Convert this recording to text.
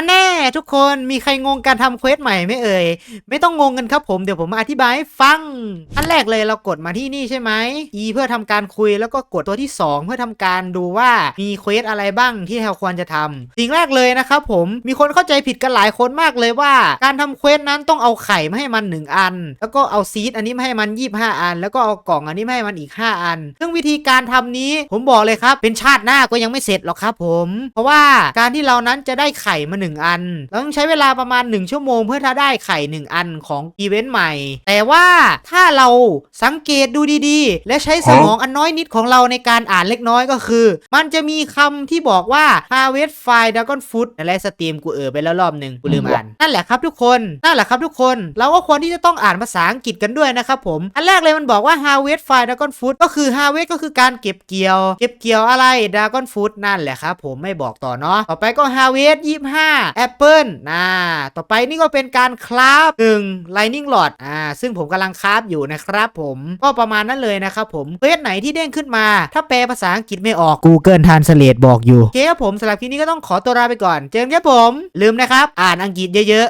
อันแน่ทุกคนมีใครงงการทำเควสใหม่ไหมเอ่ย ไม่ต้องงงกันครับผมเดี๋ยวผมมาอธิบายให้ฟัง อันแรกเลยเรากดมาที่นี่ใช่ไหม E เพื่อทำการคุยแล้วก็กดตัวที่ 2 เพื่อทำการดูว่ามีเควสอะไรบ้างที่เราควรจะทำสิ่งแรกเลยนะครับผมมีคนเข้าใจผิดกันหลายคนมากเลยว่า การทำเควสนั้นต้องเอาไข่มาให้มัน 1 อัน แล้วก็เอาซีดอันนี้มาให้มัน 25 อัน แล้วก็เอากล่องอันนี้มาให้มันอีก 5 อัน ซึ่งวิธีการทำนี้ผมบอกเลยครับเป็นชาติหน้าก็ยังไม่เสร็จหรอกครับผม เพราะว่าการที่เรานั้นจะได้ไข่มา1 อันเราต้องใช้เวลาประมาณ 1 ชั่วโมงเพื่อถ้าได้ไข่ 1 อันของอีเวนต์ใหม่ แต่ว่าถ้าเราสังเกตดูดีๆ และใช้สมองอันน้อยนิดของเราในการอ่านเล็กน้อยก็คือ มันจะมีคำที่บอกว่า harvest file dragon fruit อะไรสตรีมกูเออไปแล้วรอบหนึ่งกูลืมอ่าน นั่นแหละครับทุกคนนั่นแหละครับทุกคน เราก็ควรที่จะต้องอ่านภาษาอังกฤษกันด้วยนะครับผมอันแรกเลยมันบอกว่า harvest file dragon fruit ก็คือ harvest ก็คือการเก็บเกี่ยว เก็บเกี่ยวอะไร dragon fruit นั่นแหละครับผมไม่บอกต่อเนาะต่อไปก็ harvest 25 apple นะต่อไปนี่ก็เป็นการคราฟหนึ่ง lightning rod อ่าซึ่งผมกำลังคราฟอยู่นะครับผมก็ประมาณนั้นเลยนะครับผมเควสไหนที่เด้งขึ้นมา ถ้าแปลภาษาอังกฤษไม่ออก Google Translate บอกอยู่โอเคครับผมสำหรับคลิปนี้ก็ต้องขอตัวลาไปก่อน เจอกันครับผม ลืมนะครับ อ่านอังกฤษเยอะๆ